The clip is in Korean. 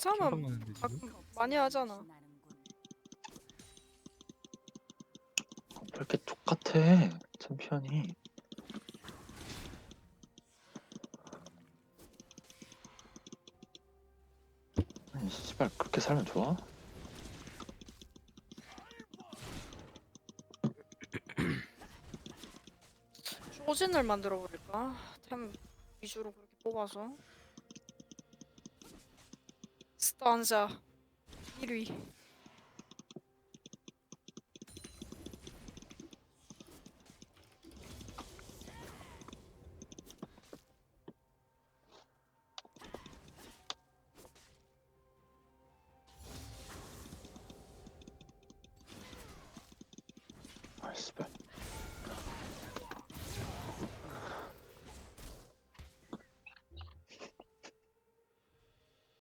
사람은 생각나는데 지금? 가끔 많이 하잖아. 왜 이렇게 똑같아 챔피언이 아니 씨발 그렇게 살면 좋아? 쇼진을 만들어 버릴까? 템 위주로 그렇게 뽑아서 stanza. Et lui. Ouais.